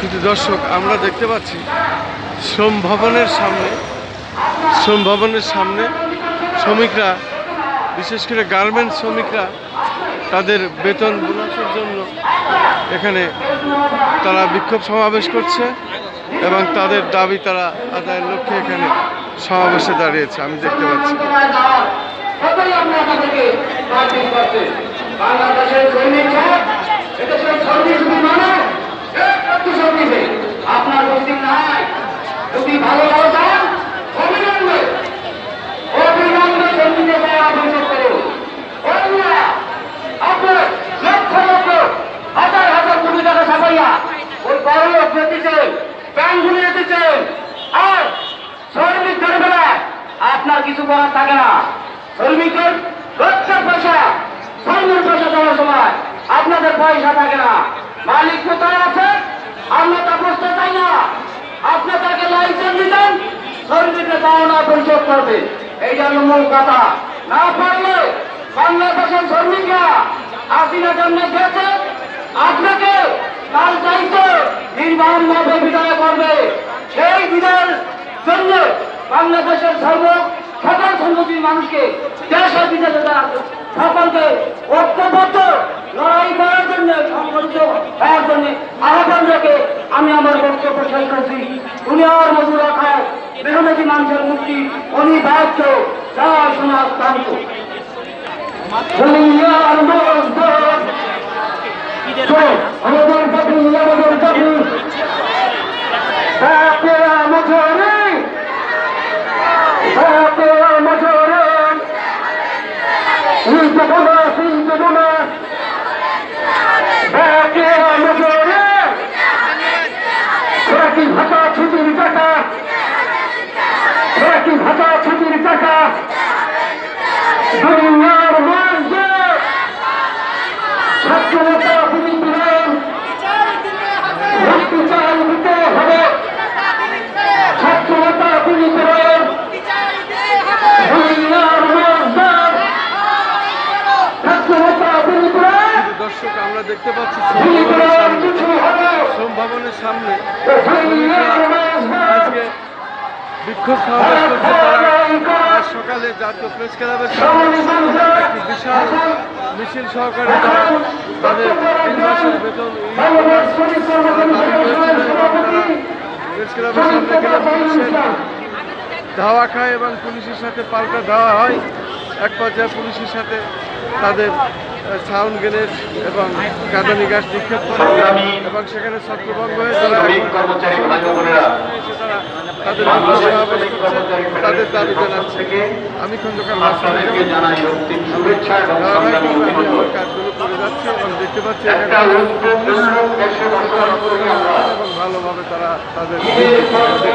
শুধু দর্শক, আমরা দেখতে পাচ্ছি শ্রম ভবনের সামনে শ্রম ভবনের সামনে শ্রমিকরা, বিশেষ করে গার্মেন্টস শ্রমিকরা, তাদের বেতন বোনাসের জন্য এখানে তারা বিক্ষোভ সমাবেশ করছে এবং তাদের দাবি তারা আদায়ের লক্ষ্যে এখানে সমাবেশে দাঁড়িয়েছে, আমি দেখতে পাচ্ছি। আপনার কিছু করার থাকে না। শ্রমিকের রক্তের পয়সা শ্রমের পয়সা দেওয়ার সময় আপনাদের পয়সা থাকে না। মালিক কোথায় আছে? আমরা তা বুঝতে চাই না। আপনাদেরকে লাইসেন্স দিতেন, শ্রমিককে পাওনা পরিশোধ করবে। এইটা হলো মূল কথা। না পারলে বাংলাদেশের শ্রমিকরা হাসিনা জন্য গেছে। আপনাকে তার দায়িত্ব নির্বাণ ভাবে বিদায় করবে। সেই বিদায়ের জন্য বাংলাদেশের সর্ব সকল সংগঠিত মানুষকে দেশের বিদেশে যারা সকলকে ঐক্যবদ্ধ লড়াই করার জন্য সংগঠিত হওয়ার জন্য আহ্বান রেখে আমি আমার বক্তব্য শেষ করছি। দুনিয়ার মজুরা খায় মেহনতি মানুষের মুক্তি অনিবার্য যা শোনা ক্রান্ত আমাদের আমরা দেখতে পাচ্ছি শ্রম ভবনের সামনে আজকে বিক্ষোভ সমাবেশ করছে তারা। আজ সকালে জাতীয় প্রেস ক্লাবের সামনে একটি বিশাল মিছিল সহকারে তাদের তিন মাসের বেতন প্রেস ক্লাবের সামনে ধাওয়া খায় এবং পুলিশের সাথে পাল্টা ধাওয়া হয়। এক পর্যায়ে পুলিশের সাথে তাদের সাউন্ড গ্রেনেড এবং কাঁদানি গাছ নিক্ষেপ করে। এবং সেখানে ছত্রভঙ্গ হয়ে তারা তাদের তাদের দাবি জানাচ্ছে। আমি খন্দকার কাজগুলো করে যাচ্ছি এবং দেখতে পাচ্ছি এবং ভালোভাবে তারা তাদের দেখতে পাচ্ছে।